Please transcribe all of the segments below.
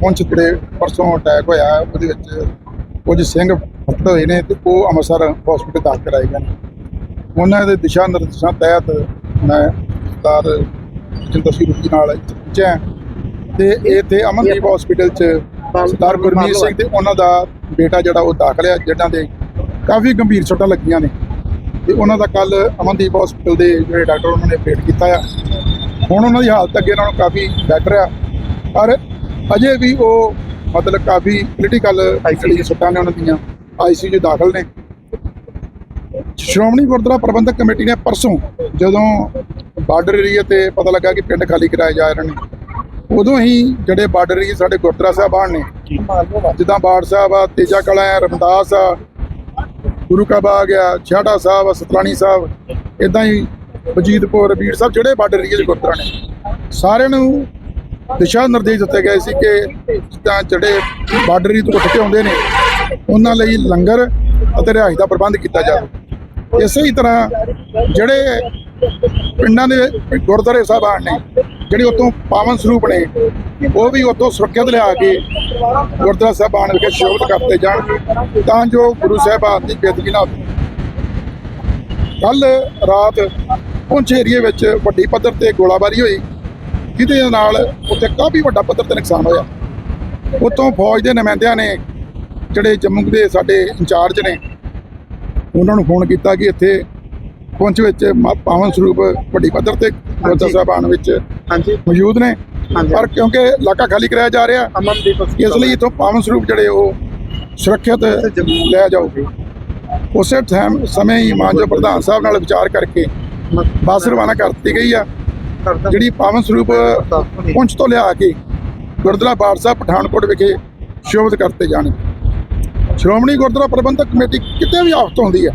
ਪੁੰਛ ਜਿਹੜੇ ਪਰਸੋਂ ਅਟੈਕ ਹੋਇਆ, ਉਹਦੇ ਵਿੱਚ ਕੁਝ ਸਿੰਘ ਫੱਟੜ ਹੋਏ ਨੇ ਤੇ ਉਹ ਅੰਮ੍ਰਿਤਸਰ ਹਸਪੀਟਲ ਦਾਖਲ ਕਰਾਏ ਗਏ ਨੇ। ਉਹਨਾਂ ਦੇ ਦਿਸ਼ਾ ਨਿਰਦੇਸ਼ਾਂ ਤਹਿਤ ਮੈਂ ਸਰਦਾਰ ਜਿੰਦਰ ਸਿੰਘ ਰੁਕੀ ਨਾਲ ਇੱਥੇ ਪਹੁੰਚਿਆ। ਤੇ ਇੱਥੇ ਅਮਨਦੀਪ ਹਸਪੀਟਲ 'ਚ ਸਰਦਾਰ ਗੁਰਮੀਤ ਸਿੰਘ ਤੇ ਉਹਨਾਂ ਦਾ ਬੇਟਾ ਜਿਹੜਾ ਉਹ ਦਾਖਲ ਹੈ ਜਿਹਨਾਂ ਦੇ ਕਾਫੀ ਗੰਭੀਰ ਸੱਟਾਂ ਲੱਗੀਆਂ ਨੇ। ਤੇ ਉਹਨਾਂ ਦਾ ਕੱਲ ਅਮਨਦੀਪ ਹਸਪੀਟਲ ਦੇ ਜਿਹੜੇ ਡਾਕਟਰ ਉਹਨਾਂ ਨੇ ਆਪਰੇਟ ਕੀਤਾ ਆ। ਹੁਣ ਉਹਨਾਂ ਦੀ ਹਾਲਤ ਅੱਗੇ ਨਾਲੋਂ ਕਾਫੀ ਬੈਟਰ ਆ। ਪਰ ਅਜੇ ਵੀ ਉਹ ਮਤਲਬ ਕਾਫੀ ਕ੍ਰਿਟੀਕਲ ਜਿਹੜੀ ਸੱਟਾਂ ਨੇ ਉਹਨਾਂ ਦੀਆਂ ਆਈਸੀਯੂ ਦਾਖਲ ਨੇ। ਸ਼੍ਰੋਮਣੀ ਗੁਰਦੁਆਰਾ ਪ੍ਰਬੰਧਕ ਕਮੇਟੀ ਨੇ ਪਰਸੋਂ ਜਦੋਂ ਬਾਰਡਰ ਏਰੀਆ ਤੇ ਪਤਾ ਲੱਗਾ ਕਿ ਪਿੰਡ ਖਾਲੀ ਕਰਾਏ ਜਾ ਰਹੇ ਨੇ, ਉਦੋਂ ਹੀ ਜਿਹੜੇ ਬਾਰਡਰ ਏਰੀਆ ਸਾਡੇ ਗੁਰਦੁਆਰਾ ਸਾਹਿਬਾਨ ਨੇ, ਜਿੱਦਾਂ ਬਾੜ ਸਾਹਿਬ ਆ, ਤੇਜਾ ਕਲਾ ਆ, ਰਮਦਾਸ ਆ, ਗੁਰੂ ਕਾ ਬਾਗ ਆ ਛਾੜਾ ਸਾਹਿਬ ਆ, ਸਤਲਾਣੀ ਸਾਹਿਬ ਇਦਾਂ ਹੀ ਵਜੀਦਪੁਰ ਬੀੜ ਸਾਹਿਬ, ਜਿਹੜੇ ਬਾਰਡਰ ਏਰੀਆ ਦੇ ਗੁਰਦੁਆਰਾ ਨੇ, ਸਾਰਿਆਂ ਨੂੰ ਦਿਸ਼ਾ ਨਿਰਦੇਸ਼ ਦਿੱਤੇ ਗਏ ਸੀ ਕਿ ਤਾਂ ਜਿਹੜੇ ਬਾਰਡਰੀ ਤੋਂ ਉੱਠ ਕੇ ਆਉਂਦੇ ਨੇ, ਉਹਨਾਂ ਲਈ ਲੰਗਰ ਅਤੇ ਰਿਹਾਇਸ਼ ਦਾ ਪ੍ਰਬੰਧ ਕੀਤਾ ਜਾਵੇ। ਇਸੇ ਹੀ ਤਰ੍ਹਾਂ ਜਿਹੜੇ ਪਿੰਡਾਂ ਦੇ ਗੁਰਦੁਆਰੇ ਸਾਹਿਬਾਨ ਨੇ, ਜਿਹੜੇ ਉਤੋਂ ਪਾਵਨ ਸਰੂਪ ਨੇ, ਉਹ ਵੀ ਉਤੋਂ ਸੁਰੱਖਿਅਤ ਲਿਆ ਕੇ ਗੁਰਦੁਆਰਾ ਸਾਹਿਬਾਨ ਵਿਖੇ ਸ਼ੋਭਤ ਕਰਤੇ ਜਾਣ, ਤਾਂ ਜੋ ਗੁਰੂ ਸਾਹਿਬਾਨ ਦੀ ਬੇਦਗੀ ਨਾ ਹੋਵੇ। ਕੱਲ ਰਾਤ ਪੁੰਛ ਏਰੀਏ ਵਿੱਚ ਵੱਡੀ ਪੱਧਰ ਤੇ ਗੋਲਾਬਾਰੀ ਹੋਈ। ਜਿਹਦੇ ਨਾਲ ਉੱਥੇ ਕਾਫੀ ਵੱਡਾ ਪੱਧਰ ਤੇ ਨੁਕਸਾਨ ਹੋਇਆ। ਉਤੋਂ ਫੌਜ ਦੇ ਨੁਮਾਇੰਦਿਆਂ ਨੇ ਜਿਹੜੇ ਜੰਮੂ ਦੇ ਸਾਡੇ ਇੰਚਾਰਜ ਨੇ ਉਹਨਾਂ ਨੂੰ ਫੋਨ ਕੀਤਾ ਕਿ ਇੱਥੇ ਪੁੰਛ ਵਿੱਚ ਪਾਵਨ ਸਰੂਪ ਵੱਡੀ ਪੱਧਰ ਤੇ ਗੁਰਦੁਆਰਾ ਸਾਹਿਬਾਨ ਵਿੱਚ ਹਾਂਜੀ। ਮੌਜੂਦ ਨੇ। ਪਰ ਕਿਉਂਕਿ ਇਲਾਕਾ ਖਾਲੀ ਕਰਾਇਆ ਜਾ ਰਿਹਾ ਇਸ ਲਈ ਇਥੋਂ ਪਾਵਨ ਸਰੂਪ ਜਿਹੜੇ ਉਹ ਸੁਰੱਖਿਅਤ ਲੈ ਜਾਓਗੇ ਉਸੇ ਟਾਈਮ ਸਮੇਂ ਹੀ ਮਾਨਜੋ ਪ੍ਰਧਾਨ ਸਾਹਿਬ ਨਾਲ ਵਿਚਾਰ ਕਰਕੇ ਬੱਸ ਰਵਾਨਾ ਕਰ ਦਿੱਤੀ ਗਈ ਆ। ਜਿਹੜੀ ਪਾਵਨ ਸਰੂਪ ਪੁੰਛ ਤੋਂ ਲਿਆ ਕੇ ਗੁਰਦੁਆਰਾ ਬਾੜ ਸਾਹਿਬ ਪਠਾਨਕੋਟ ਵਿਖੇ ਸ਼ੋਭਤ ਕਰਤੇ ਜਾਣ। ਸ਼੍ਰੋਮਣੀ ਗੁਰਦੁਆਰਾ ਪ੍ਰਬੰਧਕ ਕਮੇਟੀ ਕਿਤੇ ਵੀ ਆਫਤ ਹੁੰਦੀ ਆ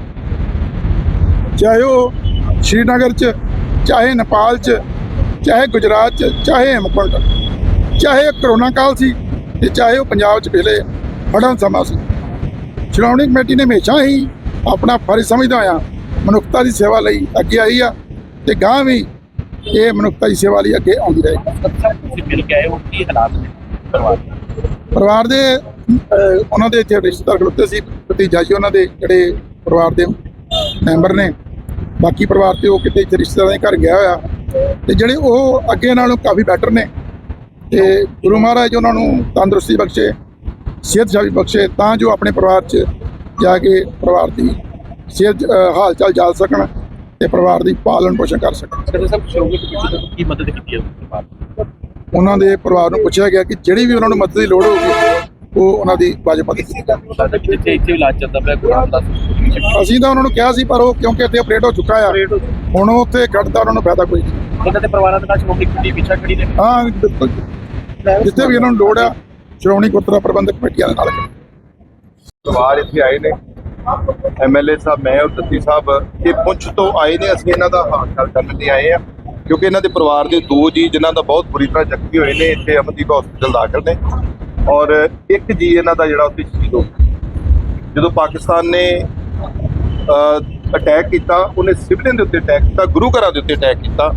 ਚਾਹੇ ਉਹ ਸ਼੍ਰੀਨਗਰ ਚ ਚਾਹੇ ਨੇਪਾਲ ਚ ਚਾਹੇ ਗੁਜਰਾਤ ਚ ਚਾਹੇ ਹਿਮਕੁੰਡ ਚਾਹੇ ਕਰੋਨਾ ਕਾਲ ਸੀ ਤੇ ਚਾਹੇ ਉਹ ਪੰਜਾਬ ਚ ਹੜ੍ਹਾਂ ਦਾ ਸਮਾਂ ਸੀ। ਸ਼੍ਰੋਮਣੀ ਕਮੇਟੀ ਨੇ ਹਮੇਸ਼ਾ ਹੀ ਆਪਣਾ ਫਰਜ਼ ਸਮਝਦਾ ਹੋਇਆ ਮਨੁੱਖਤਾ ਦੀ ਸੇਵਾ ਲਈ ਅੱਗੇ ਆਈ ਆ ਤੇ ਗਾਂ ਵੀ ਇਹ ਮਨੁੱਖਤਾ ਦੀ ਸੇਵਾ ਲਈ ਅੱਗੇ ਆਉਂਦੀ ਰਹੇਗੀ ਪਰਿਵਾਰ ਦੇ? ਉਹਨਾਂ ਦੇ ਇੱਥੇ ਰਿਸ਼ਤੇਦਾਰ ਖਲੋਤੇ ਸੀ ਭਤੀਜਾ ਜੀ ਉਹਨਾਂ ਦੇ ਜਿਹੜੇ ਪਰਿਵਾਰ ਦੇ ਮੈਂਬਰ ਨੇ। ਬਾਕੀ ਪਰਿਵਾਰ ਤੇ ਉਹ ਕਿਤੇ ਇੱਥੇ ਰਿਸ਼ਤੇਦਾਰਾਂ ਦੇ ਘਰ ਗਿਆ ਹੋਇਆ। ਤੇ ਜਿਹੜੇ ਉਹ ਅੱਗੇ ਨਾਲੋਂ ਕਾਫੀ ਬੈਟਰ ਨੇ। ਤੇ ਗੁਰੂ ਮਹਾਰਾਜ ਉਹਨਾਂ ਨੂੰ ਤੰਦਰੁਸਤੀ ਬਖਸ਼ੇ ਸਿਹਤ ਸ਼ਾਫੀ ਬਖਸ਼ੇ ਤਾਂ ਜੋ ਆਪਣੇ ਪਰਿਵਾਰ 'ਚ ਜਾ ਕੇ ਪਰਿਵਾਰ ਦੀ ਸਿਹਤ ਅਹ, ਹਾਲ ਚਾਲ ਜਾਣ ਸਕਣ। ਤੇ ਪਰਿਵਾਰ ਦੀ ਪਾਲਣ ਪੋਸ਼ਣ ਕਰ ਸਕਣ। ਸਰ ਸਾਹਿਬ ਸ਼ੋਗਤ ਕਮੇਟੀ ਤੋਂ ਕੀ ਮਦਦ ਕੀਤੀ ਹੈ ਪਰਿਵਾਰ? ਉਹਨਾਂ ਦੇ ਪਰਿਵਾਰ ਨੂੰ ਪੁੱਛਿਆ ਗਿਆ ਕਿ ਜਿਹੜੀ ਵੀ ਉਹਨਾਂ ਨੂੰ ਮਦਦ ਦੀ ਲੋੜ ਹੋਊਗੀ ਉਹ ਉਹਨਾਂ ਦੀ ਵਾਜਬ ਕਿ ਇੱਥੇ ਇਲਾਜ ਚੱਲਦਾ ਪਿਆ ਰਾਮਦਾਸ ਅਸੀਂ ਤਾਂ ਉਹਨਾਂ ਨੂੰ ਕਿਹਾ ਸੀ ਪਰ ਉਹ ਕਿਉਂਕਿ ਇੱਥੇ ਅਪਡੇਟ ਹੋ ਚੁੱਕਾ ਆ ਹੁਣ ਉਹ ਉੱਥੇ ਖੜਦਾ ਉਹਨਾਂ ਨੂੰ ਫਾਇਦਾ ਕੋਈ ਨਹੀਂ। ਇਹਨਾਂ ਦੇ ਪਰਿਵਾਰਾਂ ਦੇ ਨਾਲ ਸ਼ੋਗਤ ਕਮੇਟੀ ਪਿੱਛਾ ਖੜੀ ਨੇ। ਹਾਂ ਬਿਲਕੁਲ। ਜਿੱਥੇ ਵੀ ਉਹਨਾਂ ਨੂੰ ਲੋੜ ਆ ਸ਼੍ਰੋਮਣੀ ਗੁਰਦੁਆਰਾ ਪ੍ਰਬੰਧਕ ਕਮੇਟੀਆਂ ਦੇ ਨਾਲ। ਪਰਿਵਾਰ ਇੱਥੇ ਆਏ ਨੇ। ਐਮਐਲਏ ਸਾਹਿਬ, ਮੈਂ ਔਰ ਦੱਤੀ ਸਾਹਿਬ, ਇਹ ਪੁੰਛ ਤੋਂ ਆਏ ਨੇ, ਅਸੀਂ ਇਹਨਾਂ ਦਾ ਹਾਲ ਚਾਲ ਕਰਨ ਲਈ ਆਏ ਆ ਕਿਉਂਕਿ ਇਹਨਾਂ ਦੇ ਪਰਿਵਾਰ ਦੇ ਦੋ ਜੀ, ਜਿਨ੍ਹਾਂ ਦਾ ਬਹੁਤ ਬੁਰੀ ਤਰ੍ਹਾਂ ਜ਼ਖਮੀ ਹੋਏ ਨੇ, ਇੱਥੇ ਅਮਨਦੀਪ ਹਸਪੀਟਲ ਦਾਖਲ ਨੇ। ਔਰ ਇੱਕ ਜੀ ਇਹਨਾਂ ਦਾ ਜਿਹੜਾ ਉੱਥੇ ਸ਼ਹੀਦ ਹੋ ਗਿਆ। ਜਦੋਂ ਪਾਕਿਸਤਾਨ ਨੇ ਅਟੈਕ ਕੀਤਾ, ਉਹਨੇ ਸਿਵਲਿਅਨ ਦੇ ਉੱਤੇ ਅਟੈਕ ਕੀਤਾ, ਗੁਰੂ ਘਰਾਂ ਦੇ ਉੱਤੇ ਅਟੈਕ ਕੀਤਾ।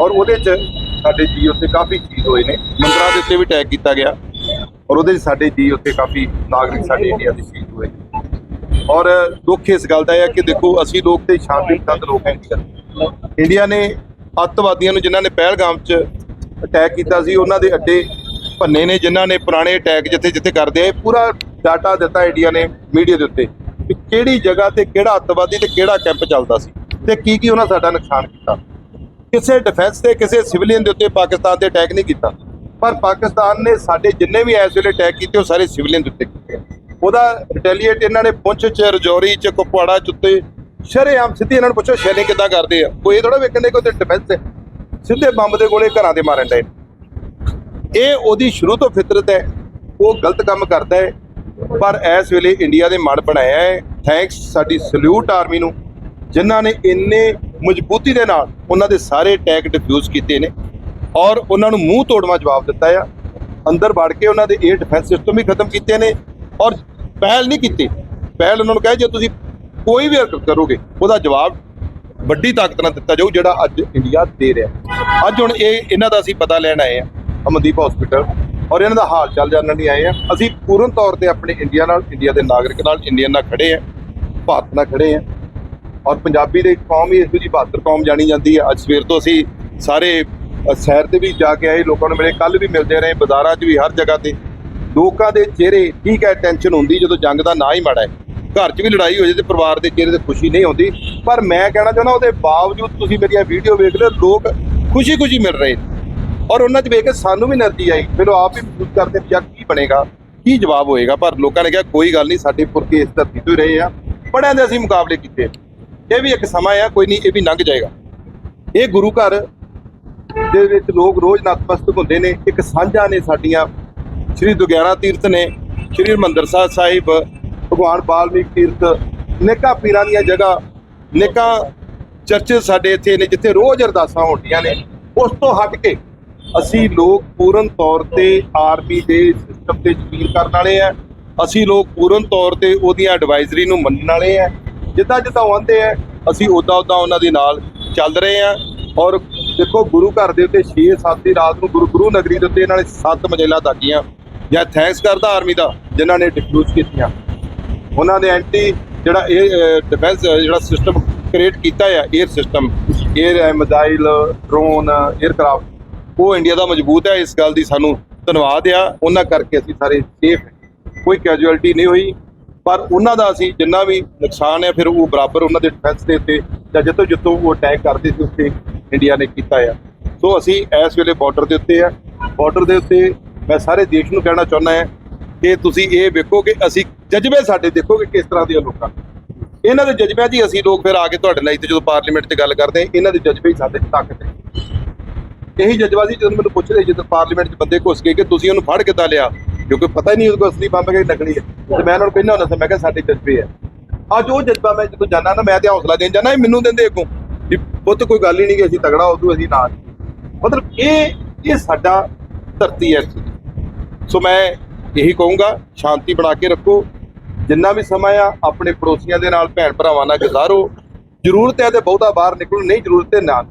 ਔਰ ਉਹਦੇ 'ਚ ਸਾਡੇ ਜੀ ਉੱਥੇ ਕਾਫੀ ਸ਼ਹੀਦ ਹੋਏ ਨੇ। ਮੰਦਰਾਂ ਦੇ ਉੱਤੇ ਵੀ ਅਟੈਕ ਕੀਤਾ ਗਿਆ। ਔਰ ਉਹਦੇ 'ਚ ਸਾਡੇ ਜੀ ਉੱਥੇ ਕਾਫੀ ਨਾਗਰਿਕ ਸਾਡੇ ਇੰਡੀਆ ਦੇ ਸ਼ਹੀਦ ਔਰ ਦੁੱਖ ਇਸ ਗੱਲ ਦਾ ਹੈ ਕਿ ਦੇਖੋ, ਅਸੀਂ ਲੋਕ ਤੇ ਸ਼ਾਂਤੀ ਪਸੰਦ ਲੋਕ ਹੈ ਇੰਡੀਆ ਇੰਡੀਆ ਨੇ ਅੱਤਵਾਦੀਆਂ ਨੂੰ ਜਿਨ੍ਹਾਂ ਨੇ ਪਹਿਲਗਾਮ 'ਚ ਅਟੈਕ ਕੀਤਾ ਸੀ, ਉਹਨਾਂ ਦੇ ਅੱਡੇ ਭੰਨੇ ਨੇ, ਜਿਨ੍ਹਾਂ ਨੇ ਪੁਰਾਣੇ ਅਟੈਕ ਜਿੱਥੇ ਜਿੱਥੇ ਕਰਦੇ ਆ ਪੂਰਾ ਡਾਟਾ ਦਿੱਤਾ ਇੰਡੀਆ ਨੇ ਮੀਡੀਆ ਦੇ ਉੱਤੇ ਕਿ ਕਿਹੜੀ ਜਗ੍ਹਾ ਤੇ ਕਿਹੜਾ ਅੱਤਵਾਦੀ ਤੇ ਕਿਹੜਾ ਕੈਂਪ ਚੱਲਦਾ ਸੀ ਤੇ ਕੀ ਕੀ ਉਹਨਾਂ ਸਾਡਾ ਨੁਕਸਾਨ ਕੀਤਾ। ਕਿਸੇ ਡਿਫੈਂਸ ਤੇ, ਕਿਸੇ ਸਿਵਲੀਅਨ ਦੇ ਉੱਤੇ ਪਾਕਿਸਤਾਨ ਤੇ ਅਟੈਕ ਨਹੀਂ ਕੀਤਾ। ਪਰ ਪਾਕਿਸਤਾਨ ਨੇ ਸਾਡੇ ਜਿੰਨੇ ਵੀ ਇਸ ਵੇਲੇ ਅਟੈਕ ਕੀਤੇ, ਉਹ ਸਾਰੇ ਸਿਵਲੀਅਨ ਦੇ ਉੱਤੇ ਕੀਤੇ ਉਹਦਾ ਰਿਟੈਲੀਏਟ ਇਹਨਾਂ ਨੇ ਪੁੰਛ ਚ, ਰਜੌਰੀ ਚ, ਕੁਪਵਾੜਾ ਚ ਉੱਤੇ ਸ਼ਰੇਆਮ ਸਿੱਧੀ ਇਹਨਾਂ ਨੂੰ ਪੁੱਛੋ ਸ਼ੈਲਿੰਗ ਕਿੱਦਾਂ ਕਰਦੇ ਆ। ਕੋਈ ਇਹ ਥੋੜਾ ਵੇਖਣ ਦੇ, ਕੋਈ ਤੇ ਡਿਫੈਂਸ ਹੈ ਸਿੱਧੇ ਬੰਬ ਦੇ ਗੋਲੇ ਘਰਾਂ ਦੇ ਮਾਰਨ ਡਏ ਇਹ ਉਹਦੀ ਸ਼ੁਰੂ ਤੋਂ ਫਿਤਰਤ ਹੈ, ਉਹ ਗਲਤ ਕੰਮ ਕਰਦਾ ਹੈ, ਪਰ ਇਸ ਵੇਲੇ ਇੰਡੀਆ ਦੇ ਮਨ ਬਣਾਇਆ ਹੈ। ਥੈਂਕਸ ਸਾਡੀ ਸਲੂਟ ਆਰਮੀ ਨੂੰ, ਜਿਨ੍ਹਾਂ ਨੇ ਇੰਨੇ ਮਜ਼ਬੂਤੀ ਦੇ ਨਾਲ ਉਹਨਾਂ ਦੇ ਸਾਰੇ ਅਟੈਕ ਡਿਫਿਊਜ਼ ਕੀਤੇ ਨੇ ਔਰ ਉਹਨਾਂ ਨੂੰ ਮੂੰਹ ਤੋੜਵਾ ਜਵਾਬ ਦਿੱਤਾ ਆ। ਅੰਦਰ ਵੜ ਕੇ ਉਹਨਾਂ ਦੇ 에ਅਰ ਡਿਫੈਂਸ ਸਿਸਟਮ ਵੀ ਖਤਮ ਕੀਤੇ ਨੇ। ਔਰ ਪਹਿਲ ਨਹੀਂ ਕੀਤੀ। ਪਹਿਲ ਉਹਨਾਂ ਨੂੰ ਕਹੇ, ਜੇ ਤੁਸੀਂ ਕੋਈ ਵੀ ਹਰਕਤ ਕਰੋਗੇ, ਉਹਦਾ ਜਵਾਬ ਵੱਡੀ ਤਾਕਤ ਨਾਲ ਦਿੱਤਾ ਜਾਊ, ਜਿਹੜਾ ਅੱਜ ਇੰਡੀਆ ਦੇ ਰਿਹਾ। ਅੱਜ ਹੁਣ ਇਹ, ਇਹਨਾਂ ਦਾ ਅਸੀਂ ਪਤਾ ਲੈਣ ਆਏ ਆ ਅਮਨਦੀਪ ਹਸਪੀਟਲ ਔਰ ਇਹਨਾਂ ਦਾ ਹਾਲ ਚਾਲ ਜਾਣਨ ਲਈ ਆਏ ਆ ਅਸੀਂ ਪੂਰਨ ਤੌਰ ਤੇ ਆਪਣੇ ਇੰਡੀਆ ਨਾਲ, ਇੰਡੀਆ ਦੇ ਨਾਗਰਿਕ ਨਾਲ, ਇੰਡੀਅਨ ਨਾਲ ਖੜੇ ਆ ਭਾਰਤ ਨਾਲ ਖੜੇ ਆ ਔਰ ਪੰਜਾਬੀ ਦੇ ਕੌਮ ਹੀ ਇਸ ਜਿਹੀ ਬਹਾਦਰ ਕੌਮ ਜਾਣੀ ਜਾਂਦੀ ਹੈ। ਅੱਜ ਸਵੇਰ ਤੋਂ ਅਸੀਂ ਸਾਰੇ ਸ਼ਹਿਰ ਤੇ ਵੀ ਜਾ ਕੇ ਆਏ, ਲੋਕਾਂ ਨੂੰ ਮਿਲੇ ਕੱਲ ਵੀ ਮਿਲਦੇ ਰਹੇ, ਬਾਜ਼ਾਰਾਂ 'ਚ ਵੀ, ਹਰ ਜਗ੍ਹਾ ਤੇ। ਲੋਕਾਂ ਦੇ ਚਿਹਰੇ ਠੀਕ ਹੈ ਟੈਨਸ਼ਨ ਹੁੰਦੀ ਜਦੋਂ ਜੰਗ ਦਾ ਨਾਂ ਹੀ ਮਾੜਾ ਹੈ। ਘਰ 'ਚ ਵੀ ਲੜਾਈ ਹੋ ਜਾਏ ਤੇ ਪਰਿਵਾਰ ਦੇ ਚਿਹਰੇ ਤੇ ਖੁਸ਼ੀ ਨਹੀਂ ਆਉਂਦੀ। ਪਰ ਮੈਂ ਕਹਿਣਾ ਚਾਹੁੰਦਾ ਉਹਦੇ ਬਾਵਜੂਦ ਤੁਸੀਂ ਮੇਰੀਆਂ ਵੀਡੀਓ ਵੇਖ ਲਓ, ਲੋਕ ਖੁਸ਼ੀ-ਖੁਸ਼ੀ ਮਿਲ ਰਹੇ ਔਰ ਉਹਨਾਂ 'ਚ ਵੇਖ ਕੇ ਸਾਨੂੰ ਵੀ ਨਰਜੀ ਆਈ। ਫਿਰ ਉਹ ਆਪ ਵੀ ਮਹਿਸੂਸ ਕਰਦੇ ਵੀ ਯਾਰ ਕੀ ਬਣੇਗਾ, ਕੀ ਜਵਾਬ ਹੋਏਗਾ। ਪਰ ਲੋਕਾਂ ਨੇ ਕਿਹਾ, ਕੋਈ ਗੱਲ ਨਹੀਂ, ਸਾਡੇ ਪੁਰਖੇ ਇਸ ਧਰਤੀ ਤੋਂ ਹੀ ਰਹੇ ਆ ਬੜਿਆਂ ਦੇ ਅਸੀਂ ਮੁਕਾਬਲੇ ਕੀਤੇ। ਇਹ ਵੀ ਇੱਕ ਸਮਾਂ ਆ, ਕੋਈ ਨਹੀਂ, ਇਹ ਵੀ ਲੰਘ ਜਾਏਗਾ। ਇਹ ਗੁਰੂ ਘਰ ਦੇ ਵਿੱਚ ਲੋਕ ਰੋਜ਼ ਨਤਮਸਤਕ ਹੁੰਦੇ ਨੇ। ਇੱਕ ਸਾਂਝਾ ਨੇ ਸਾਡੀਆਂ ਸ਼੍ਰੀ ਦੁਗਿਆਣਾ ਤੀਰਥ ਨੇ ਸ਼੍ਰੀ ਹਰਿਮੰਦਰ ਸਾਹਿਬ ਸਾਹਿਬ, ਭਗਵਾਨ ਬਾਲਮੀਕ ਤੀਰਥ, ਨੇਕਾ ਪੀਰਾਂ ਦੀਆਂ ਜਗ੍ਹਾ, ਨੇਕਾ ਚਰਚੇ ਸਾਡੇ ਇੱਥੇ ਨੇ, ਜਿੱਥੇ ਰੋਜ਼ ਅਰਦਾਸਾਂ ਹੁੰਦੀਆਂ ਨੇ, ਉਸ ਤੋਂ ਹਟ ਕੇ ਅਸੀਂ ਲੋਕ ਪੂਰਨ ਤੌਰ ਤੇ ਆਰਮੀ ਦੇ ਸਿਸਟਮ ਤੇ ਯਕੀਨ ਕਰਨ ਵਾਲੇ ਆ। ਅਸੀਂ ਲੋਕ ਪੂਰਨ ਤੌਰ ਤੇ ਉਹਦੀਆਂ ਐਡਵਾਈਜ਼ਰੀ ਨੂੰ ਮੰਨਣ ਵਾਲੇ ਆ। ਜਿੱਦਾਂ ਜਿੱਦਾਂ ਆਉਂਦੇ ਆ, ਅਸੀਂ ਉਦਾਂ ਉਦਾਂ ਉਹਨਾਂ ਦੇ ਨਾਲ ਚੱਲ ਰਹੇ ਆ। ਔਰ ਦੇਖੋ ਗੁਰੂ ਘਰ ਦੇ ਉੱਤੇ 6-7 ਦੀ ਰਾਤ ਨੂੰ ਗੁਰੂ ਗੁਰੂ ਨਗਰੀ ਦੇ ਉੱਤੇ ਇਹਨਾਂ ਨੇ ਸੱਤ ਮਜੇਲਾ ਦਾਗੀਆਂ ਜਾਂ ਥੈਂਕਸ ਕਰਦਾ ਆਰਮੀ ਦਾ, ਜਿਨ੍ਹਾਂ ਨੇ ਡਿਫਿਊਜ਼ ਕੀਤੀਆਂ। ਉਹਨਾਂ ਨੇ ਐਂਟੀ ਜਿਹੜਾ ਇਹ ਡਿਫੈਂਸ ਜਿਹੜਾ ਸਿਸਟਮ ਕ੍ਰੀਏਟ ਕੀਤਾ ਆ air system air missile drone aircraft ਉਹ ਇੰਡੀਆ ਦਾ ਮਜ਼ਬੂਤ ਹੈ ਇਸ ਗੱਲ ਦੀ ਸਾਨੂੰ ਧੰਨਵਾਦ ਆ। ਉਹਨਾਂ ਕਰਕੇ ਅਸੀਂ ਸਾਰੇ ਸੇਫ ਕੋਈ ਕੈਜੂਅਲਟੀ ਨਹੀਂ ਹੋਈ, ਪਰ ਉਹਨਾਂ ਦਾ ਅਸੀਂ ਜਿੰਨਾ ਵੀ ਨੁਕਸਾਨ ਹੈ ਫਿਰ ਉਹ ਬਰਾਬਰ ਉਹਨਾਂ ਦੇ ਡਿਫੈਂਸ ਦੇ ਉੱਤੇ ਜਾਂ ਜਿੱਥੋਂ ਜਿੱਥੋਂ ਉਹ ਅਟੈਕ ਕਰਦੇ ਸੀ ਉੱਤੇ ਇੰਡੀਆ ਨੇ ਕੀਤਾ ਆ। ਸੋ ਅਸੀਂ ਇਸ ਵੇਲੇ ਬਾਰਡਰ ਦੇ ਉੱਤੇ ਆ। ਬਾਰਡਰ ਦੇ ਉੱਤੇ ਮੈਂ ਸਾਰੇ ਦੇਸ਼ ਨੂੰ ਕਹਿਣਾ ਚਾਹੁੰਦਾ ਹਾਂ ਕਿ ਤੁਸੀਂ ਇਹ ਵੇਖੋ ਕਿ ਅਸੀਂ ਜਜ਼ਬੇ ਸਾਡੇ ਦੇਖੋ ਕਿ ਕਿਸ ਤਰ੍ਹਾਂ ਦੇ ਆ ਲੋਕਾਂ ਇਹਨਾਂ ਦੇ ਜਜ਼ਬਿਆਂ 'ਚ ਹੀ ਅਸੀਂ ਲੋਕ ਫਿਰ ਆ ਕੇ ਤੁਹਾਡੇ ਲਈ ਇੱਥੇ ਜਦੋਂ ਪਾਰਲੀਮੈਂਟ 'ਚ ਗੱਲ ਕਰਦੇ ਹਾਂ, ਇਹਨਾਂ ਦੇ ਜਜ਼ਬੇ ਹੀ ਸਾਡੇ 'ਚ ਤਾਕਤ ਹੈ। ਇਹੀ ਜਜ਼ਬਾ ਸੀ ਜਦੋਂ ਮੈਨੂੰ ਪੁੱਛਦੇ ਜਦੋਂ ਪਾਰਲੀਮੈਂਟ 'ਚ ਬੰਦੇ ਘੁਸ ਗਏ ਕਿ ਤੁਸੀਂ ਉਹਨੂੰ ਫੜ ਕਿੱਦਾਂ ਲਿਆ, ਕਿਉਂਕਿ ਪਤਾ ਹੀ ਨਹੀਂ ਉਹਦੇ ਕੋਲ ਅਸਲੀ ਬੰਬ ਹੈ ਕਿ ਨਕਲੀ ਹੈ। ਤੇ ਮੈਂ ਉਹਨਾਂ ਨੂੰ ਕਹਿੰਦਾ ਹੁੰਦਾ ਸੀ, ਮੈਂ ਕਿਹਾ ਸਾਡੇ ਜਜ਼ਬੇ ਹੈ। ਅੱਜ ਉਹ ਜਜ਼ਬਾ ਮੈਂ ਜਦੋਂ ਜਾਣਾ ਨਾ, ਮੈਂ ਤੇ ਹੌਸਲਾ ਦੇਣ ਜਾਣਾ ਇਹ ਮੈਨੂੰ ਦਿੰਦੇ ਅੱਗੋਂ ਵੀ ਪੁੱਤ ਕੋਈ ਗੱਲ ਹੀ ਨਹੀਂ ਕਿ ਅਸੀਂ ਤਗੜਾ ਉਦੋਂ ਅਸੀਂ ਨਾਲ ਮਤਲਬ ਇਹ ਇਹ ਸਾਡਾ ਧਰਤੀ ਹੈ ਇੱਥੇ। ਸੋ ਮੈਂ ਇਹੀ ਕਹੂੰਗਾ, ਸ਼ਾਂਤੀ ਬਣਾ ਕੇ ਰੱਖੋ। ਜਿੰਨਾ ਵੀ ਸਮਾਂ ਆ, ਆਪਣੇ ਪੜੋਸੀਆਂ ਦੇ ਨਾਲ, ਭੈਣ ਭਰਾਵਾਂ ਨਾਲ ਗੁਜ਼ਾਰੋ। ਜ਼ਰੂਰਤ ਹੈ ਤੇ ਬਹੁਤਾ ਬਾਹਰ ਨਿਕਲੋ ਨਹੀਂ ਜ਼ਰੂਰਤ ਹੈ ਨਾ।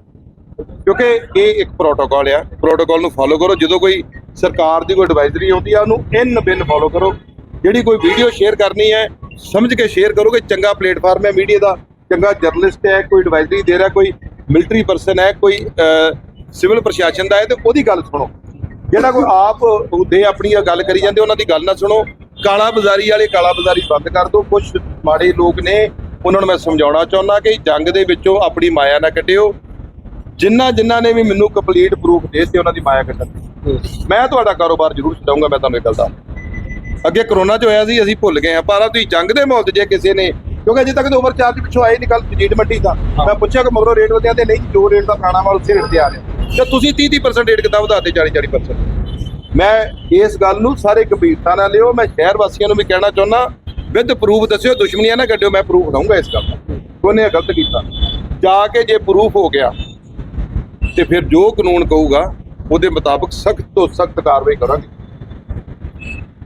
ਕਿਉਂਕਿ ਇਹ ਇੱਕ ਪ੍ਰੋਟੋਕਾਲ ਆ। ਪ੍ਰੋਟੋਕਾਲ ਨੂੰ ਫਾਲੋ ਕਰੋ। ਜਦੋਂ ਕੋਈ ਸਰਕਾਰ ਦੀ ਕੋਈ ਐਡਵਾਈਜ਼ਰੀ ਆਉਂਦੀ ਆ, ਉਹਨੂੰ ਇਨ ਬਿਨ ਫਾਲੋ ਕਰੋ। ਜਿਹੜੀ ਕੋਈ ਵੀਡੀਓ ਸ਼ੇਅਰ ਕਰਨੀ ਹੈ, ਸਮਝ ਕੇ ਸ਼ੇਅਰ ਕਰੋ ਕਿ ਚੰਗਾ ਪਲੇਟਫਾਰਮ ਹੈ ਮੀਡੀਆ ਦਾ। ਚੰਗਾ ਜਰਨਲਿਸਟ ਹੈ, ਕੋਈ ਐਡਵਾਈਜ਼ਰੀ ਦੇ ਰਿਹਾ, ਕੋਈ ਮਿਲਟਰੀ ਪਰਸਨ ਹੈ, ਕੋਈ ਸਿਵਲ ਪ੍ਰਸ਼ਾਸਨ ਦਾ ਹੈ, ਤੇ ਉਹਦੀ ਗੱਲ ਸੁਣੋ। ਜਿਹੜਾ ਕੋਈ ਆਪ ਉਹਦੇ ਆਪਣੀ ਗੱਲ ਕਰੀ ਜਾਂਦੇ ਉਹਨਾਂ ਦੀ ਗੱਲ ਨਾ ਸੁਣੋ। ਕਾਲਾ ਬਾਜ਼ਾਰੀ ਵਾਲੇ ਕਾਲਾ ਬਾਜ਼ਾਰੀ ਬੰਦ ਕਰ ਦਿਓ। ਕੁਝ ਮਾੜੇ ਲੋਕ ਨੇ ਉਹਨਾਂ ਨੂੰ ਮੈਂ ਸਮਝਾਉਣਾ ਚਾਹੁੰਦਾ ਕਿ ਜੰਗ ਦੇ ਵਿੱਚੋਂ ਆਪਣੀ ਮਾਇਆ ਨਾ ਕੱਢਿਓ। ਜਿਨ੍ਹਾਂ ਜਿਨ੍ਹਾਂ ਨੇ ਵੀ ਮੈਨੂੰ ਕੰਪਲੀਟ ਪ੍ਰੂਫ ਦੇ ਦਿੱਤੇ ਉਹਨਾਂ ਦੀ ਮਾਇਆ ਕੱਢਣ ਦੀ। ਮੈਂ ਤੁਹਾਡਾ ਕਾਰੋਬਾਰ ਜ਼ਰੂਰ ਛਡਾਊਂਗਾ ਮੈਂ ਤੁਹਾਨੂੰ ਇਹ ਗੱਲ ਦੱਸ ਅੱਗੇ ਕਰੋਨਾ ਚ ਹੋਇਆ ਸੀ ਅਸੀਂ ਭੁੱਲ ਗਏ ਆ ਪਰ ਆ ਤੁਸੀਂ ਜੰਗ ਦੇ ਮਾਹੌਲ ਜੇ ਕਿਸੇ ਨੇ ਕਿਉਂਕਿ ਅਜੇ ਤੱਕ ਤਾਂ ਓਵਰ ਚਾਰਜ ਪਿੱਛੋਂ ਆਏ ਨਹੀਂ ਕੱਲ ਜੀਟ ਮੰਡੀ ਦਾ। ਮੈਂ ਪੁੱਛਿਆ ਕਿ ਮਗਰੋਂ ਰੇਟ ਵਧਿਆ ਤੇ ਨਹੀਂ ਜੋ ਰੇਟ ਦਾ ਖਾਣਾ ਵਾਲ ਉਸੇ ਰੇਟ ਤੇ ਆ ਰਿਹਾ। ਤੇ ਤੁਸੀਂ 30 30% ਰੇਟ ਕਿੱਦਾਂ ਵਧਾਤੇ 40 40% ਮੈਂ ਇਸ ਗੱਲ ਨੂੰ ਸਾਰੇ ਗੰਭੀਰਤਾ ਨਾਲ ਲਿਓ, ਮੈਂ ਸ਼ਹਿਰ ਵਾਸੀਆਂ ਨੂੰ ਵੀ ਕਹਿਣਾ ਚਾਹੁੰਦਾ ਵਿਦ ਪ੍ਰੂਫ ਦੱਸਿਓ, ਦੁਸ਼ਮਣੀਆਂ ਨਾ ਕੱਢਿਓ, ਮੈਂ ਪ੍ਰੂਫ ਦਊਂਗਾ ਇਸ ਗੱਲ ਦਾ। ਕੋਨੇ ਗਲਤ ਕੀਤਾ। ਜਾ ਕੇ ਜੇ ਪ੍ਰੂਫ ਹੋ ਗਿਆ, ਤੇ ਫਿਰ ਜੋ ਕਾਨੂੰਨ ਕਹੂਗਾ, ਉਹਦੇ ਮੁਤਾਬਕ ਸਖਤ ਤੋਂ ਸਖਤ ਕਾਰਵਾਈ ਕਰਾਂਗੇ।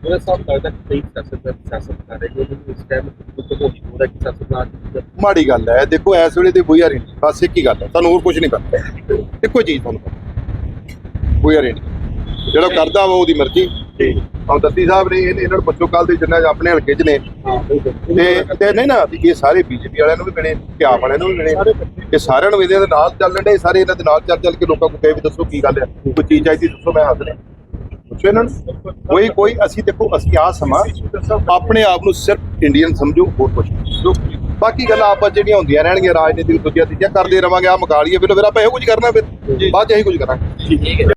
ਮੇਰਾ ਸਭ ਲੱਗਦਾ ਕਿ ਕਈ ਸਿਆਸਤ ਸਿਆਸਤ ਕਰ ਰਹੇ ਜੋ ਇਸ ਟਾਈਮ ਤੋਂ ਹੋ ਨਹੀਂ ਹੋ ਰਿਹਾ ਕਿ ਸਿਆਸਤ ਨਾਲ ਮਾੜੀ ਗੱਲ ਹੈ। ਦੇਖੋ ਇਸ ਵੇਲੇ ਤੇ ਕੋਈ ਹਰੀ ਨਹੀਂ। ਬਸ ਇੱਕ ਹੀ ਗੱਲ ਹੈ। ਤੁਹਾਨੂੰ ਹੋਰ ਕੁਝ ਨਹੀਂ ਪਤਾ। ਇੱਕੋ ਚੀਜ਼ ਤੁਹਾਨੂੰ ਕੋਈ ਹਰੀ ਨਹੀਂ। ਜਿਹੜਾ ਕਰਦਾ ਵਾ ਉਹਦੀ ਮਰਜ਼ੀ। ਤੇ ਹੁਣ ਦੱਤੀ ਸਾਹਿਬ ਨੇ ਇਹਨੇ ਨੂੰ ਪੁੱਛੋ ਕੱਲ ਦੇ ਜਿੰਨਾ ਆਪਣੇ ਹਲਕੇ 'ਚ ਨੇ। ਤੇ ਤੇ ਨਹੀਂ ਨਾ ਇਹ ਸਾਰੇ ਬੀਜੇਪੀ ਵਾਲਿਆਂ ਨੂੰ ਵੀ ਮਿਲੇ ਆਪ ਵਾਲਿਆਂ ਨੂੰ ਵੀ ਮਿਲੇ। ਇਹ ਸਾਰਿਆਂ ਨੂੰ ਇਹਦੇ ਨਾਲ ਚੱਲਣ ਦੇ ਸਾਰੇ ਇਹਨਾਂ ਦੇ ਨਾਲ ਚੱਲ ਚੱਲ ਕੇ ਲੋਕਾਂ ਨੂੰ ਕਹੇ ਵੀ ਦੱਸੋ ਕੀ ਗੱਲ ਹੈ। ਕੋਈ ਚੀਜ਼ ਚਾਹੀਦੀ ਦੱਸੋ ਮੈਂ ਹਾਜ਼ਰ ਹਾਂ। ਪੁੱਛੋ ਇਹਨਾਂ ਨੂੰ ਕੋਈ ਕੋਈ ਅਸੀਂ ਦੇਖੋ ਅਸੀਂ ਆ ਸਮਾਂ ਆਪਣੇ ਆਪ ਨੂੰ ਸਿਰਫ ਇੰਡੀਅਨ ਸਮਝੋ ਹੋਰ ਕੁਝ। ਬਾਕੀ ਗੱਲਾਂ ਆਪਾਂ ਜਿਹੜੀਆਂ ਹੁੰਦੀਆਂ ਰਹਿਣਗੀਆਂ ਰਾਜਨੀਤਿਕ ਦੂਜੀਆਂ ਤੀਜੀਆਂ ਕਰਦੇ ਰਵਾਂਗੇ ਆ ਮਕਾ ਲਈਏ ਫਿਰ ਫਿਰ ਆਪਾਂ ਇਹੋ ਕੁਝ ਕਰਨਾ ਫਿਰ। ਬਾਅਦ ਚ ਇਹੀ ਕੁਝ ਕਰਾਂਗੇ। ਠੀਕ ਹੈ।